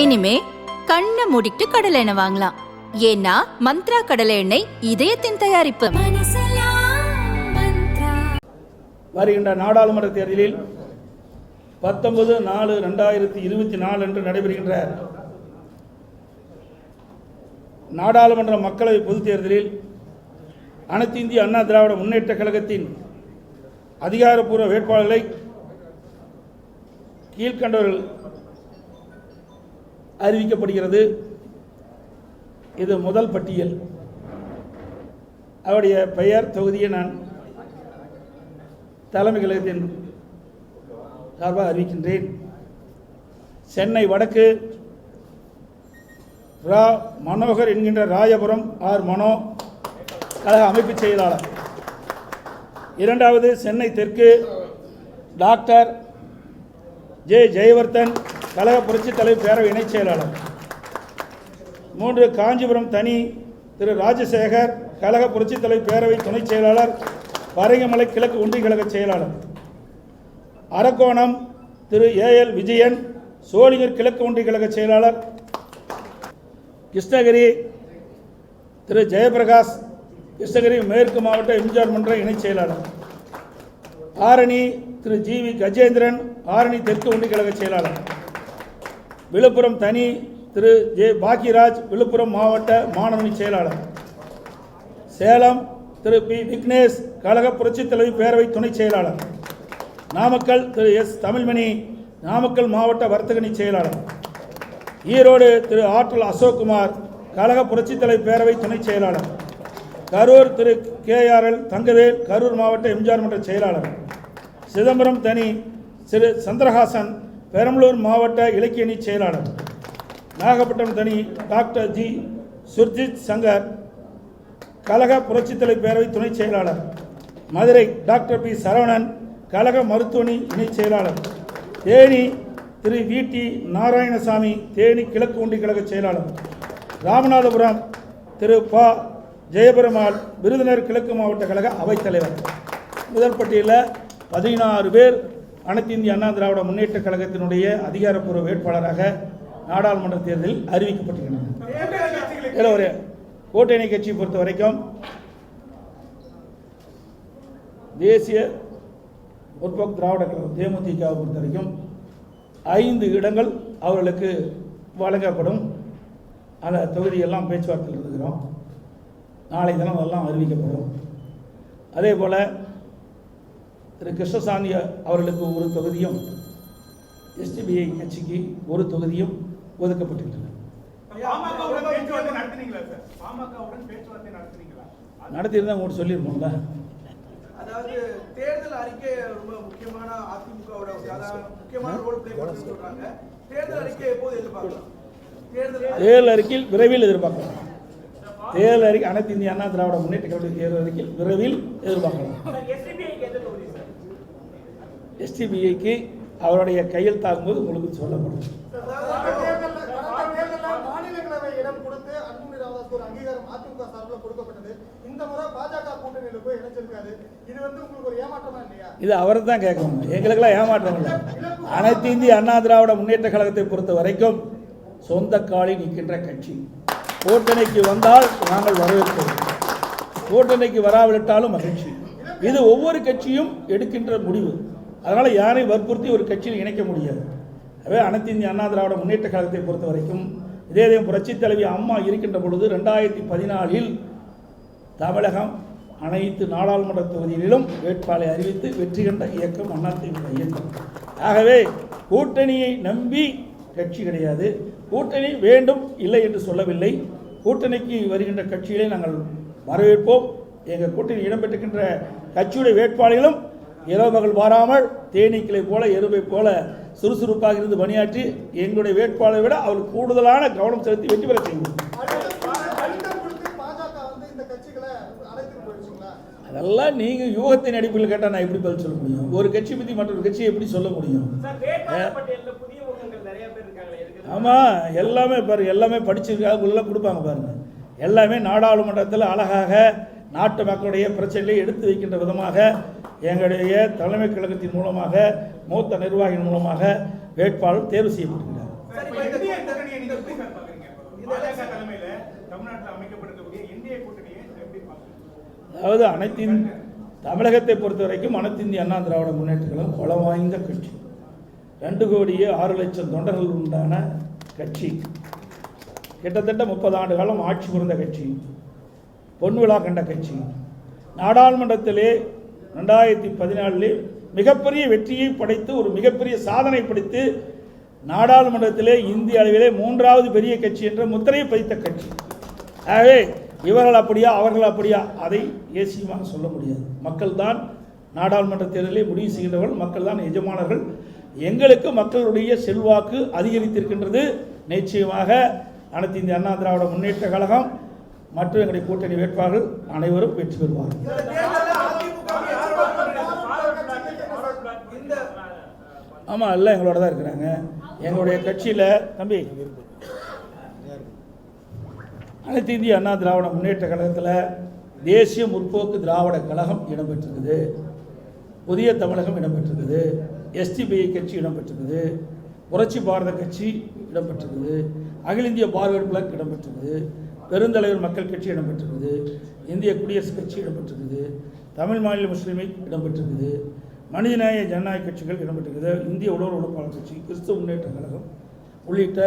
இனிமே கண்ணை மூடிட்டு கடலை எண்ணெய் வாங்கலாம். ஏன்னா மந்த்ரா கடலை எண்ணெய் இதயத்தின் தயாரிப்பு. வருகின்ற நாடாளுமன்ற தேர்தலில் பத்தொன்பது நாலு ரெண்டாயிரத்தி இருபத்தி நாலு அன்று நடைபெறுகின்ற நாடாளுமன்ற மக்களவை பொதுத் தேர்தலில் அனைத்து இந்திய அண்ணா திராவிட முன்னேற்ற கழகத்தின் அதிகாரப்பூர்வ வேட்பாளர்களை கீழ்கண்டவர்கள் அறிவிக்கப்படுகிறது. இது முதல் பட்டியல். அவருடைய பெயர் தொகுதியை நான் தலைமை கழகத்தின் சார்பாக அறிவிக்கின்றேன். சென்னை வடக்கு ரா மனோகர் என்கின்ற ராயபுரம் ஆர் மனோ கழக அமைப்பு செயலாளர். இரண்டாவது சென்னை தெற்கு டாக்டர் ஜே ஜெயவர்தன் கழக புரட்சித் தலைவர் பேரவை இணைச் செயலாளர். மூன்று காஞ்சிபுரம் தனி திரு ராஜசேகர் கழக புரட்சித் தலைவர் பேரவை துணைச் செயலாளர் பரங்கமலை கிழக்கு ஒன்றிய கழக செயலாளர். அரக்கோணம் திரு ஏஎல் விஜயன் சோழிங்கர் கிழக்கு ஒன்றிய கழக செயலாளர். கிருஷ்ணகிரி திரு ஜெயபிரகாஷ் கிருஷ்ணகிரி மேற்கு மாவட்ட எம்ஜிஆர் மன்ற இணைச் செயலாளர். ஆரணி திரு ஜி வி கஜேந்திரன் ஆரணி தெற்கு ஒன்றிய கழக செயலாளர். விழுப்புரம் தனி திரு ஜே பாக்கியராஜ் விழுப்புரம் மாவட்ட மாணவனி செயலாளர். சேலம் திரு பி. விக்னேஷ் கழக புரட்சித் தலைவர் பேரவை துணைச் செயலாளர். நாமக்கல் திரு எஸ். தமிழ்மணி நாமக்கல் மாவட்ட வர்த்தகணி செயலாளர். ஈரோடு திரு ஆற்றல் அசோக்குமார் கழக புரட்சித் தலைவர் பேரவை துணைச் செயலாளர். கரூர் திரு கேஆர்எல் தங்கவேல் கரூர் மாவட்ட எம்ஜிஆர் மன்ற செயலாளர். சிதம்பரம் தனி திரு சந்திரஹாசன் பெரம்பலூர் மாவட்ட இலக்கிய அணி செயலாளர் நாகப்பட்டினம் தனி டாக்டர் ஜி. சுர்ஜித் சங்கர் கழக புரட்சித்தலை பேரவை துணைச் செயலாளர் மதுரை டாக்டர் பி. சரவணன் கழக மருத்துவணி இணைச் செயலாளர் தேனி திரு. வி. டி. நாராயணசாமி தேனி கிழக்கு ஒன்றிய கழக செயலாளர் ராமநாதபுரம் திரு. ப. ஜெயபெருமாள் விருதுநர் கிழக்கு மாவட்ட கழக அவைத்தலைவர் முதல் பட்டியலில் பதினாறு பேர் அனைத்து இந்திய அண்ணா திராவிட முன்னேற்ற கழகத்தினுடைய அதிகாரப்பூர்வ வேட்பாளராக நாடாளுமன்ற தேர்தலில் அறிவிக்கப்பட்டிருக்கிறார் ஒரு கூட்டணி கட்சியை பொறுத்த வரைக்கும் தேசிய முற்போக்கு திராவிட கழகம் தேமுதிகவை பொறுத்த வரைக்கும் ஐந்து இடங்கள் அவர்களுக்கு வழங்கப்படும். அந்த தொகுதியெல்லாம் பேச்சுவார்த்தையில் இருக்கிறோம் நாளை தினம் அதெல்லாம் அறிவிக்கப்படும். அதே போல் திரு கிருஷ்ணசாமி அவர்களுக்கு ஒரு தொகுதியும் எஸ்டிபிஐ கட்சிக்கு ஒரு தொகுதியும் நடத்துனீங்களா நடத்தியிருந்தா உங்களுக்கு சொல்லியிருப்போம்ல. அதாவது தேர்தல் அறிக்கை ரொம்ப முக்கியமான அதிமுகவோட முக்கியமான ரோல் பிளே சொல்றாங்க. தேர்தல் அறிக்கை எப்போது எதிர்பார்க்கலாம்? தேர்தல் தேர்தல் அறிக்கையில் விரைவில் எதிர்பார்க்கலாம். தேர்தல் அறிக்கை அனைத்து இந்திய அண்ணா திராவிட முன்னேற்ற கழக தேர்தல் அறிக்கையில் விரைவில் எதிர்பார்க்கலாம். எஸ்டிபிஐக்கு அவருடைய கையில் தாக்கும்போது உங்களுக்கு சொல்லப்படும். இது அவரை தான் கேட்கணும். எங்களுக்கெல்லாம் ஏமாற்றம் இல்லை. அனைத்து இந்திய அண்ணா திராவிட முன்னேற்ற கழகத்தை பொறுத்த வரைக்கும் சொந்த காலி நிற்கின்ற கட்சி. கூட்டணிக்கு வந்தால் நாங்கள் வரவேற்கிறோம். கூட்டணிக்கு வராவிட்டாலும் மகிழ்ச்சி. இது ஒவ்வொரு கட்சியும் எடுக்கின்ற முடிவு. அதனால் யாரையும் வற்புறுத்தி ஒரு கட்சியில் இணைக்க முடியாது. எனவே அனைத்து இந்திய அண்ணா திராவிட முன்னேற்ற கழகத்தை பொறுத்த வரைக்கும் இதே இதே புரட்சி தலைவி அம்மா இருக்கின்ற பொழுது ரெண்டாயிரத்தி பதினாலில் தமிழகம் அனைத்து நாடாளுமன்ற தொகுதிகளிலும் வேட்பாளை அறிவித்து வெற்றி கண்ட இயக்கம் அதிமுக இயக்கம். ஆகவே கூட்டணியை நம்பி கட்சி கிடையாது. கூட்டணி வேண்டும் இல்லை என்று சொல்லவில்லை. கூட்டணிக்கு வருகின்ற கட்சிகளை நாங்கள் வரவேற்போம். எங்கள் கூட்டணி இடம்பெற்றிருக்கின்ற கட்சியுடைய வேட்பாளர்களும் இரவு பகல் வாராமல் தேனீக்களை போல எருமை போல சுறுசுறுப்பாக இருந்து பணியாற்றி எங்களுடைய வேட்பாளரை விட அவர் கூடுதலான கவனம் செலுத்தி வெற்றி பெற செய்வோம் போயிடுச்சுங்களா அதெல்லாம் நீங்கள் யூகத்தின் அடிப்படையில் கேட்டால் நான் எப்படி பதில் சொல்ல முடியும்? ஒரு கட்சி பற்றி மற்றொரு கட்சியை எப்படி சொல்ல முடியும்? ஆமாம் எல்லாமே பாரு எல்லாமே படிச்சிருக்காங்க உள்ள கொடுப்பாங்க பாருங்க. எல்லாமே நாடாளுமன்றத்தில் அழகாக நாட்டு மக்களுடைய பிரச்சனைகளை எடுத்து வைக்கின்ற விதமாக எங்களுடைய தலைமை கழகத்தின் மூலமாக மூத்த நிர்வாகியின் மூலமாக வேட்பாளர் தேர்வு செய்யப்பட்டிருக்கிறார். அதாவது அனைத்து இந்~ தமிழகத்தை பொறுத்த வரைக்கும் அனைத்து இந்திய அண்ணா திராவிட முன்னேற்ற கழகம் பலம் வாய்ந்த கட்சி. ரெண்டு கோடியே ஆறு லட்சம் தொண்டர்கள் உண்டான கட்சி. கிட்டத்தட்ட முப்பது ஆண்டு காலம் ஆட்சி புரிந்த கட்சி. பொன் விழா கண்ட கட்சி. நாடாளுமன்றத்திலே ரெண்டாயிரத்தி பதினாலில் மிகப்பெரிய வெற்றியை படைத்து ஒரு மிகப்பெரிய சாதனை படைத்து நாடாளுமன்றத்திலே இந்திய அளவிலே மூன்றாவது பெரிய கட்சி என்ற முத்திரையை பதித்த கட்சி. ஆகவே இவர்கள் அப்படியா அவர்கள் அப்படியா அதை ஏசியமாக சொல்ல முடியாது. மக்கள் தான் நாடாளுமன்ற தேர்தலை முடிவு செய்கின்றவர்கள் மக்கள் தான் எஜமானர்கள். எங்களுக்கு மக்களுடைய செல்வாக்கு அதிகரித்திருக்கின்றது. நிச்சயமாக அனைத்து இந்திய அண்ணா திராவிட முன்னேற்ற கழகம் மற்றும் எங்களுடைய கூட்டணி வேட்பாளர்கள் அனைவரும் வெற்றி பெறுவார்கள் இந்த தேர்தல்ல அதிமுக வை யார் இந்த ஆமாம் எல்லாம் எங்களோட தான் இருக்கிறாங்க. எங்களுடைய கட்சியில் தம்பி அனைத்து இந்திய அண்ணா திராவிட முன்னேற்ற கழகத்தில் தேசிய முற்போக்கு திராவிட கழகம் இடம்பெற்றிருக்குது. புதிய தமிழகம் இடம்பெற்றிருக்குது. எஸ்டிபிஐ கட்சி இடம்பெற்றிருக்குது. புரட்சி பாரத கட்சி இடம்பெற்றிருக்குது. அகில இந்திய பார்வர்ட் பிளாக் இடம்பெற்றிருக்குது. பெருந்தலைவர் மக்கள் கட்சி இடம்பெற்றிருக்குது. இந்திய குடியரசுக் கட்சி இடம்பெற்றிருக்குது. தமிழ் மாநில முஸ்லீமை இடம்பெற்றிருக்குது. மனிதநேய ஜனநாயக கட்சிகள் இடம்பெற்றிருக்குது இந்திய உழவர் உழைப்பாளர் கட்சி கிறிஸ்துவ முன்னேற்ற கழகம் உள்ளிட்ட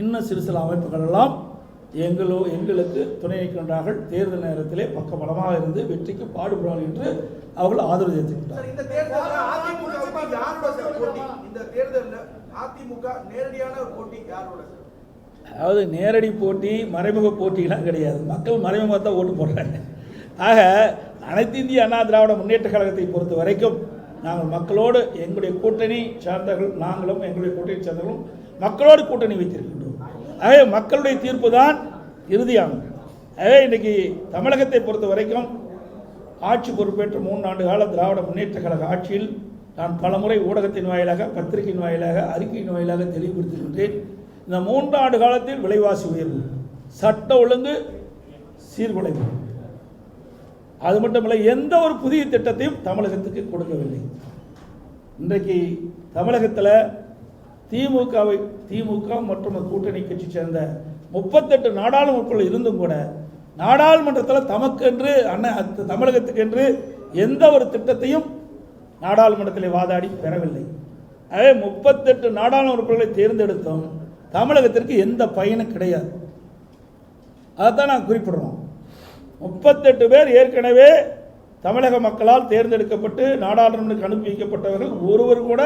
இன்னும் சிறு சில அமைப்புகள் எல்லாம் எங்களோ எங்களுக்கு துணை நிற்கின்றார்கள். தேர்தல் நேரத்திலே பக்கபலமாக இருந்து வெற்றிக்கு பாடுபடுவார்கள் என்று அவர்கள் ஆதரவு சார் அதாவது நேரடி போட்டி மறைமுக போட்டிலாம் கிடையாது. மக்கள் மறைமுகமாக தான் ஓட்டு போடுறாங்க. ஆக அனைத்து இந்திய அண்ணா திராவிட முன்னேற்ற கழகத்தை பொறுத்த வரைக்கும் நாங்கள் மக்களோடு எங்களுடைய கூட்டணி சார்ந்தவர்கள் நாங்களும் எங்களுடைய கூட்டணி சார்ந்தவர்களும் மக்களோடு கூட்டணி வைத்திருக்கின்றோம். ஆகவே மக்களுடைய தீர்ப்பு தான் இறுதியாகும். ஆகவே இன்றைக்கி தமிழகத்தை பொறுத்த வரைக்கும் ஆட்சி பொறுப்பேற்ற மூன்று ஆண்டு கால திராவிட முன்னேற்ற கழக ஆட்சியில் நான் பலமுறை ஊடகத்தின் வாயிலாக பத்திரிகையின் வாயிலாக அறிக்கையின் வாயிலாக தெளிவுபடுத்துகின்றேன் இந்த மூன்று ஆண்டு காலத்தில் விலைவாசி உயர்வு சட்ட ஒழுங்கு சீர்குலைவு. அது மட்டும் இல்லை எந்த ஒரு புதிய திட்டத்தையும் தமிழகத்துக்கு கொடுக்கவில்லை. இன்றைக்கு தமிழகத்தில் திமுகவை திமுக மற்றும் கூட்டணி கட்சி சேர்ந்த முப்பத்தெட்டு நாடாளுமன்றங்கள் இருந்தும் கூட நாடாளுமன்றத்தில் தமக்கென்று அண்ணன் தமிழகத்துக்கென்று எந்த ஒரு திட்டத்தையும் நாடாளுமன்றத்தில் வாதாடி பெறவில்லை. அதே முப்பத்தெட்டு நாடாளுமன்ற உறுப்பினர்களை தமிழகத்திற்கு எந்த பயனும் கிடையாது. அதைத்தான் நாங்கள் குறிப்பிடுறோம். முப்பத்தெட்டு பேர் ஏற்கனவே தமிழக மக்களால் தேர்ந்தெடுக்கப்பட்டு நாடாளுமன்றத்துக்கு அனுப்பி வைக்கப்பட்டவர்கள் ஒருவர் கூட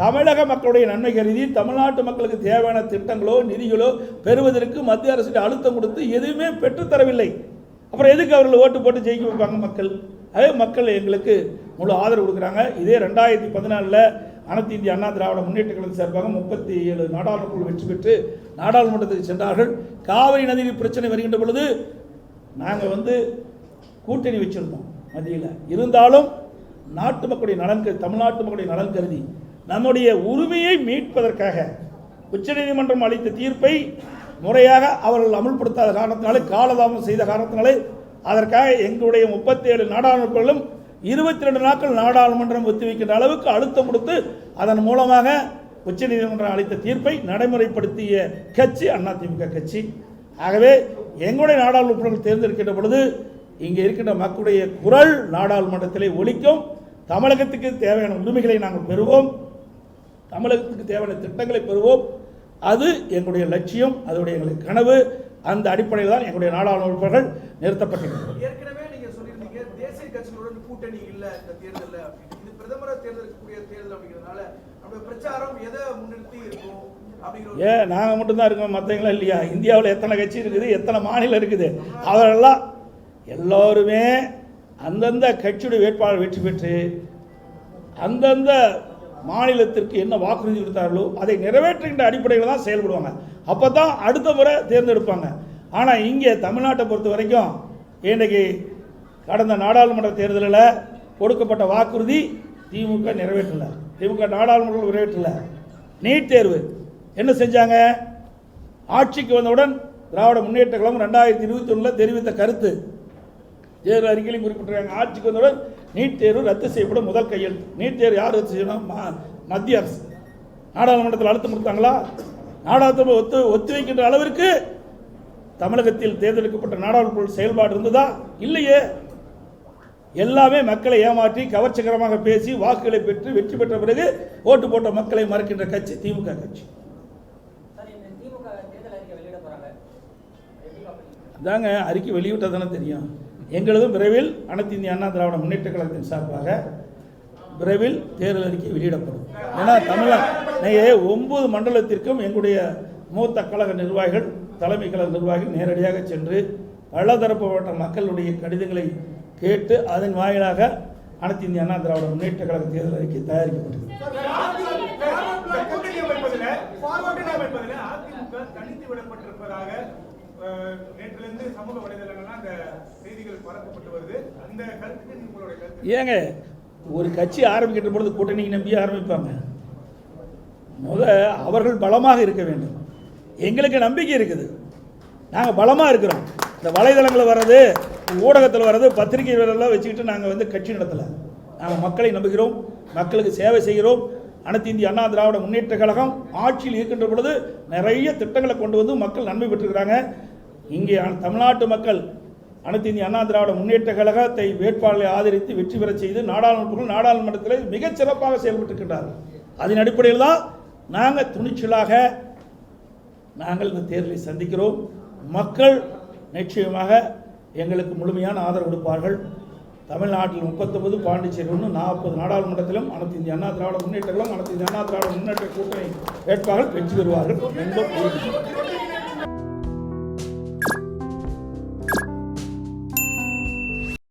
தமிழக மக்களுடைய நன்மை கருதி தமிழ்நாட்டு மக்களுக்கு தேவையான திட்டங்களோ நிதிகளோ பெறுவதற்கு மத்திய அரசுக்கு அழுத்தம் கொடுத்து எதுவுமே பெற்றுத்தரவில்லை அப்புறம் எதுக்கு அவர்கள் ஓட்டு போட்டு ஜெயிக்க வைப்பாங்க மக்கள்? அதே மக்கள் எங்களுக்கு முழு ஆதரவு கொடுக்குறாங்க. இதே ரெண்டாயிரத்தி பதினாலில் அனைத்து இந்திய அண்ணா திராவிட முன்னேற்ற கழகம் சார்பாக முப்பத்தி ஏழு நாடாளுமன்ற வெற்றி பெற்று நாடாளுமன்றத்துக்கு சென்றார்கள். காவிரி நதியில் பிரச்சனை வருகின்ற பொழுது நாங்கள் வந்து கூட்டணி வச்சுருந்தோம் மத்தியில். இருந்தாலும் நாட்டு மக்களுடைய நலன் கருதி தமிழ்நாட்டு மக்களுடைய நலன் கருதி நம்முடைய உரிமையை மீட்பதற்காக உச்சநீதிமன்றம் அளித்த தீர்ப்பை முறையாக அவர்கள் அமுல்படுத்தாத காரணத்தினாலே காலதாமதம் செய்த காரணத்தினாலே அதற்காக எங்களுடைய முப்பத்தி ஏழு நாடாளுமன்றங்களும் இருபத்தி ரெண்டு நாட்கள் நாடாளுமன்றம் ஒத்திவைக்கின்ற அளவுக்கு அழுத்தம் கொடுத்து அதன் மூலமாக உச்சநீதிமன்றம் அளித்த தீர்ப்பை நடைமுறைப்படுத்திய கட்சி அதிமுக கட்சி. ஆகவே எங்களுடைய நாடாளுமன்ற உறுப்பினர்கள் தேர்ந்தெடுக்கின்ற பொழுது இங்கே இருக்கின்ற மக்களுடைய குரல் நாடாளுமன்றத்திலே ஒழிக்கும் தமிழகத்துக்கு தேவையான உரிமைகளை நாங்கள் பெறுவோம். தமிழகத்துக்கு தேவையான திட்டங்களை பெறுவோம். அது எங்களுடைய லட்சியம் அதனுடைய எங்களுடைய கனவு. அந்த அடிப்படையில் தான் எங்களுடைய நாடாளுமன்ற உறுப்பினர்கள் நிறுத்தப்பட்டிருக்கிறது ஏற்கனவே நீங்க சொல்லியிருந்தீங்க தேசிய கட்சிகளுடன் கூட்டணி இல்ல இந்த தேர்தல்ல இது பிரதமரை தேர்ந்தெடுக்கக்கூடிய தேர்தல் அப்படிங்கிறதுனால நம்ம பிரச்சாரம் எதை முன்னிறுத்தி இருக்கும்? ஏ நாங்கள் மட்டும்தான் இருக்கோம். மற்றவங்களாம் இல்லையா? இந்தியாவில் எத்தனை கட்சி இருக்குது? எத்தனை மாநிலம் இருக்குது? அவரெல்லாம் எல்லோருமே அந்தந்த கட்சியுடைய வேட்பாளர் வெற்றி பெற்று அந்தந்த மாநிலத்திற்கு என்ன வாக்குறுதி கொடுத்தார்களோ அதை நிறைவேற்றுகின்ற அடிப்படையில் தான் செயல்படுவாங்க. அப்போ தான் அடுத்த முறை தேர்ந்தெடுப்பாங்க. ஆனால் இங்கே தமிழ்நாட்டை பொறுத்த வரைக்கும் இன்றைக்கு கடந்த நாடாளுமன்ற தேர்தலில் கொடுக்கப்பட்ட வாக்குறுதி திமுக நிறைவேற்றலை. திமுக நாடாளுமன்றம் நிறைவேற்றலை. நீட் தேர்வு. என்ன செஞ்சாங்க? ஆட்சிக்கு வந்தவுடன் திராவிட முன்னேற்ற கழகம் ரெண்டாயிரத்தி இருபத்தி ஒன்றில் தெரிவித்த கருத்து. தேர்வு அறிக்கையிலும் குறிப்பிட்டிருக்காங்க. ஆட்சிக்கு வந்தவுடன் நீட் தேர்வு ரத்து செய்யப்படும் முதல் கையெழுத்து. நீட் தேர்வு யார் ரத்து செய்யணும்? மத்திய அரசு. நாடாளுமன்றத்தில் அழுத்தம் கொடுத்தாங்களா? நாடாளுமன்ற ஒத்து ஒத்துழைக்கின்ற அளவிற்கு தமிழகத்தில் தேர்ந்தெடுக்கப்பட்ட நாடாளுமன்ற செயல்பாடு இருந்ததா? இல்லையே. எல்லாமே மக்களை ஏமாற்றி கவர்ச்சிகரமாக பேசி வாக்குகளை பெற்று வெற்றி பெற்ற பிறகு ஓட்டு போட்ட மக்களை மறக்கின்ற கட்சி திமுக கட்சி சார் இந்த திமுக தேர்தல் அறிக்கை வெளியிட போறாங்க எப்படி இதாங்க அறிக்கை வெளியிட்டால் தானே தெரியும். எங்களதும் விரைவில் அனைத்து இந்திய அண்ணா திராவிட முன்னேற்ற கழகத்தின் சார்பாக விரைவில் தேர்தல் அறிக்கை வெளியிடப்படும். ஏன்னா தமிழ்நாடு ஒன்பது மண்டலத்திற்கும் எங்களுடைய மூத்த கழக நிர்வாகிகள் தலைமை கழக நிர்வாகிகள் நேரடியாக சென்று பலதரப்பட்ட மக்களுடைய கடிதங்களை கேட்டு அதன் வாயிலாக அனைத்து இந்திய அண்ணா திராவிட முன்னேற்ற கழக தேர்தல் அறிக்கை தயாரிக்கப்பட்டது. தனித்து விடப்பட்டிருப்பதாக நேற்றிலிருந்து சமூக வலைதளங்கள்லாம் அந்த செய்திகள் பரப்பப்பட்டு வருது. அந்த கருத்துக்கு உங்களுடைய கருத்து? ஏங்க ஒரு கட்சி ஆரம்பிக்கின்ற பொழுது கூட்டணி நம்பி ஆரம்பிப்பாங்க. முத அவர்கள் பலமாக இருக்க வேண்டும். எங்களுக்கு நம்பிக்கை இருக்குது. நாங்கள் பலமாக இருக்கிறோம். இந்த வலைதளங்களில் வர்றது ஊடகத்தில் வர்றது பத்திரிகை எல்லாம் வச்சுக்கிட்டு நாங்கள் வந்து கட்சி நடத்தலை. நாங்கள் மக்களை நம்புகிறோம். மக்களுக்கு சேவை செய்கிறோம். அனைத்து இந்திய அண்ணா திராவிட முன்னேற்ற கழகம் ஆட்சியில் இருக்கின்ற பொழுது நிறைய திட்டங்களை கொண்டு வந்து மக்கள் நன்மை பெற்றுக்கிறாங்க இங்கே தமிழ்நாட்டு மக்கள் அனைத்து இந்திய அண்ணா திராவிட முன்னேற்ற கழகத்தை வேட்பாளரை ஆதரித்து வெற்றி பெறச் செய்து நாடாளுமன்றத்தில் நாடாளுமன்றத்தில் மிகச் சிறப்பாக செயல்பட்டிருக்கின்றார்கள். அதன் அடிப்படையில் தான் நாங்கள் துணிச்சலாக நாங்கள் இந்த தேர்தலை சந்திக்கிறோம். மக்கள் நிச்சயமாக எங்களுக்கு முழுமையான ஆதரவு கொடுப்பார்கள். தமிழ்நாட்டில் முப்பத்தொன்பது பாண்டிச்சேரி ஒன்று நாற்பது நாடாளுமன்றத்திலும் அனைத்து இந்திய அண்ணா திராவிட முன்னேற்றங்களும் அனைத்து இந்திய அண்ணா திராவிட முன்னேற்ற கூட்டணி வேட்பாளர்கள் வெற்றி பெறுவார்கள். என்பது